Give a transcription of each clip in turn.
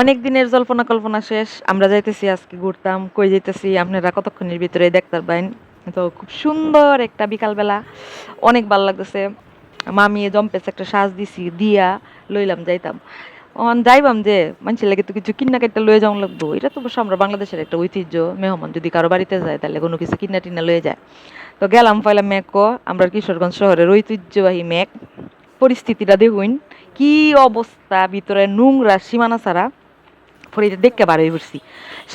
অনেক দিনের জল্পনা কল্পনা শেষ। আমরা যাইতেছি, আজকে ঘুরতাম, কই যাইতেছি, আপনারা কতক্ষণের ভিতরে দেখতে পারবেন তো খুব সুন্দর একটা বিকালবেলা। অনেক ভালো লাগতেছে। মামি জম্পেছে একটা সাজ দিছি, দিয়া লইলাম, যাইতাম। অন যাইবাম যে, মানুষের লাগে তো কিছু কিনা কাটা লয়ে যাওয়া লাগবো। এটা তো অবশ্য আমরা বাংলাদেশের একটা ঐতিহ্য, মেহমান যদি কারও বাড়িতে যায়, তাহলে কোনো কিছু কিনা টিনা লয়ে যায়। তো গেলাম, পয়লা মেকো আমরা কিশোরগঞ্জ শহরের ঐতিহ্যবাহী মেক। পরিস্থিতিটা দেখুন, কি অবস্থা, ভিতরে নোংরা, সীমানা ছাড়া। পরে এটা দেখতে হয়ে পড়ছি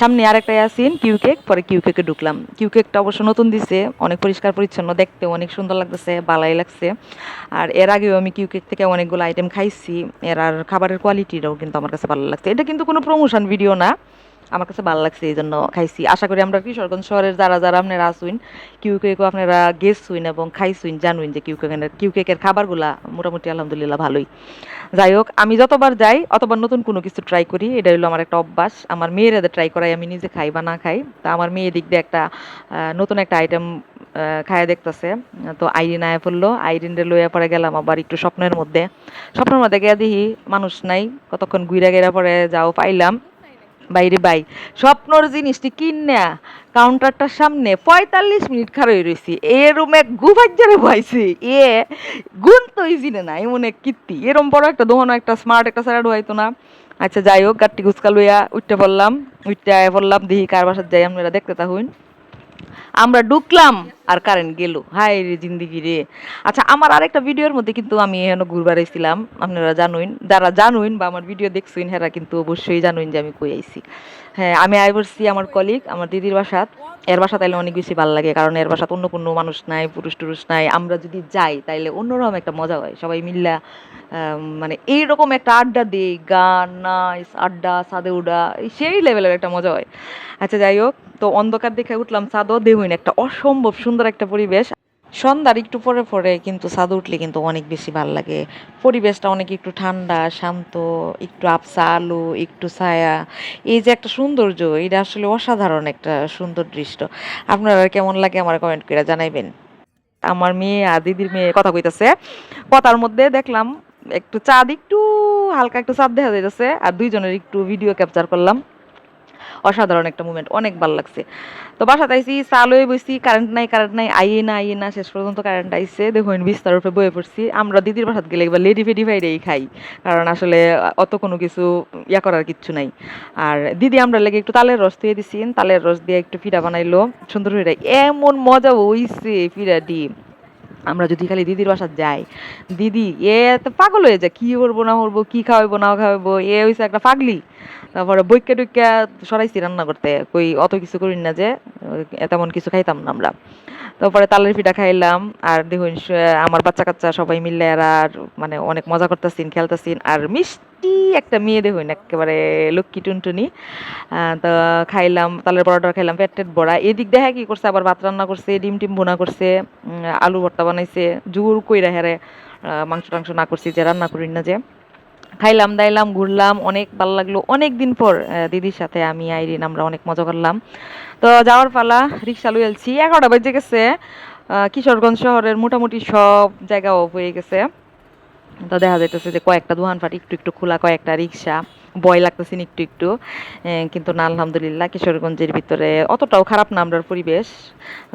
সামনে আর একটা আসিন কিউ কেক পরে কিউ কেকে ঢুকলাম। কিউ কেকটা অবশ্য নতুন দিছে, অনেক পরিষ্কার, পরিচ্ছন্ন দেখতে অনেক সুন্দর লাগতেছে, বালাই লাগছে। আর এর আগেও আমি কিউ কেক থেকে অনেকগুলো আইটেম খাইছি, এর আর খাবারের কোয়ালিটিটাও কিন্তু আমার কাছে ভালো লাগছে। এটা কিন্তু কোনো প্রমোশন ভিডিও না। আমার কাছে ভালো লাগছে এই জন্য খাইছি। আশা করি আমরা কিশোরগঞ্জ শহরের যারা যারা আপনারা আসুন কিউ কেকও আপনারা গেছুইন এবং খাইছুইন জানুইন যে কিউ কেকের কিউ কেকের খাবারগুলা মোটামুটি আলহামদুলিল্লাহ ভালোই। যাই হোক, আমি যতবার যাই, অতবার নতুন কোনো কিছু ট্রাই করি এটা হলো আমার একটা অভ্যাস। আমার মেয়েরা ট্রাই করাই আমি নিজে খাই বা না খাই। তা আমার মেয়ে দিক দিয়ে একটা নতুন একটা আইটেম খায়া দেখতেছে। তো আইরিন আয়া পড়ল। আইরিনরে লইয়া পরে গেলাম আবার একটু স্বপ্নের মধ্যে। স্বপ্নের মধ্যে গিয়ে দেখি মানুষ নাই। কতক্ষণ ঘুরে গেরা পরে যাও পাইলাম। বাইরে বাই। স্বপ্নর জিনিসটি কিনা কাউন্টারটার সামনে পঁয়তাল্লিশ মিনিট খারই রয়েছি এ রুমে গুভাজ্জারে বাইছি। এ গুণ তো ইজিনে না এমন এক কীর্তি। এরম বড় একটা দোকানো একটা স্মার্ট একটা স্যারাড হয়তো না। আচ্ছা যাই হোক, গাট্টি গুচকা লইয়া উঠতে পড়লাম উঠতে আয় পড়লাম দেখি কার বাসার যাই, আপনারা দেখতে থাকুন। আমরা ঢুকলাম আর কারেন্ট গেল। হাই রে জিন্দিগি রে। আচ্ছা আমার আরেকটা ভিডিওর মধ্যে কিন্তু আমি এখানে ঘুরবার আইছিলাম। আপনারা জানুন যারা জানুন বা আমার ভিডিও দেখছেন, হেরা কিন্তু অবশ্যই জানুন যে আমি কই আইছি। হ্যাঁ আমি আই আমার কলিগ আমার দিদির বাসাত। এর বাসা তাইলে অনেক বেশি ভালো লাগে, কারণ এর বাসাতে অন্য কোনো মানুষ নাই, পুরুষ টুরুষ নাই। আমরা যদি যাই, তাইলে অন্যরকম একটা মজা হয়। সবাই মিল্লা মানে এইরকম একটা আড্ডা দিই, গান, নাচ, আড্ডা সাদে উডা সেই লেভেলের একটা মজা হয়। আচ্ছা যাই হোক, তো অন্ধকার দেখে উঠলাম সাদও দেহুইন, একটা অসম্ভব সুন্দর একটা পরিবেশ। সন্ধ্যার একটু পরে পরে কিন্তু ছাদ উঠলে কিন্তু অনেক বেশি ভালো লাগে। পরিবেশটা অনেক একটু ঠান্ডা, শান্ত, একটু আপসা আলো, একটু ছায়া। এই যে একটা সৌন্দর্য, এটা আসলে অসাধারণ একটা সুন্দর দৃশ্য। আপনারা কেমন লাগে আমার কমেন্ট করে জানাইবেন। আমার মেয়ে আর দিদির মেয়ে কথা কইতাছে। কথার মধ্যে দেখলাম একটু চাঁদ একটু হালকা একটু চাঁদ দেখা যাইতেছে আর দুইজনের একটু ভিডিও ক্যাপচার করলাম। অসাধারণ একটা মুভমেন্ট অনেক ভালো লাগছে। তো বাসাতে আইসি চালুয়ে বসছি কারেন্ট নাই কারেন্ট নাই, আইয়ে না আইয়ে না, শেষ পর্যন্ত কারেন্ট আইসে দেখুন, বিস্তার উপরে বয়ে পড়ছি। আমরা দিদির বাসাত গেলে একবার লেডি ফেডি ফাইডেই খাই। কারণ আসলে অত কোনো কিছু ইয়া করার কিচ্ছু নাই। আর দিদি আমরা লেগে একটু তালের রস দিয়ে দিছি। তালের রস দিয়ে একটু পিঠা বানাইলো। সুন্দর হয়ে এমন মজা হইছে পিঠাটি আমরা যদি খালি দিদির বাসা যাই, দিদি, এ তো পাগল হয়ে যায়, কি করব, না করব, কি খাওয়াবো না খাওয়াবো এ হয়েছে একটা পাগলি। তারপরে বৈক্যা টৈক্যা সরাইছি রান্না করতে, কই অত কিছু করি না যে তেমন কিছু খাইতাম না আমরা। তারপরে তালের পিঠা খাইলাম, আর দেখুন আমার বাচ্চা কাচ্চা সবাই মিলে আর মানে অনেক মজা করতেছিন, খেলতেছিন, আর মিষ্টি একটা মেয়ে দেখুন, একেবারে লক্ষ্মী টুনটুনি। তো খাইলাম, তালের পরোটা খাইলাম পেট টেট বড়া। এদিক দেখা কি করছে, আবার ভাত রান্না করছে, ডিম টিম বোনা করছে আলু ভর্তা বানাইছে, জোর কইরা হেরে মাংস টাংস না করছি, যে রান্না করি না যে। খাইলাম, দাইলাম, ঘুরলাম, অনেক ভালো লাগল। অনেক দিন পর দিদির সাথে আমি, আইরিন, আমরা অনেক মজা করলাম। তো যাওয়ার পালা, রিক্সা লই আলছি এগারোটা বাজে গেছে। কিশোরগঞ্জ শহরের মোটামুটি সব জায়গা অফ হয়ে গেছে। তো দেখা যাইতেছে যে কয়েকটা দোকানপাট একটু একটু খোলা, কয়েকটা রিক্সা। ভয় লাগতেছে একটু একটু। কিন্তু না, আলহামদুলিল্লাহ, কিশোরগঞ্জের ভিতরে অতটাও খারাপ না আমরার পরিবেশ।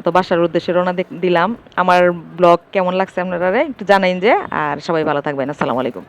তো বাসার উদ্দেশ্যে রওনা দিলাম। আমার ব্লগ কেমন লাগছে আপনারা একটু জানাইন যে। আর সবাই ভালো থাকবেন। আসসালামু আলাইকুম।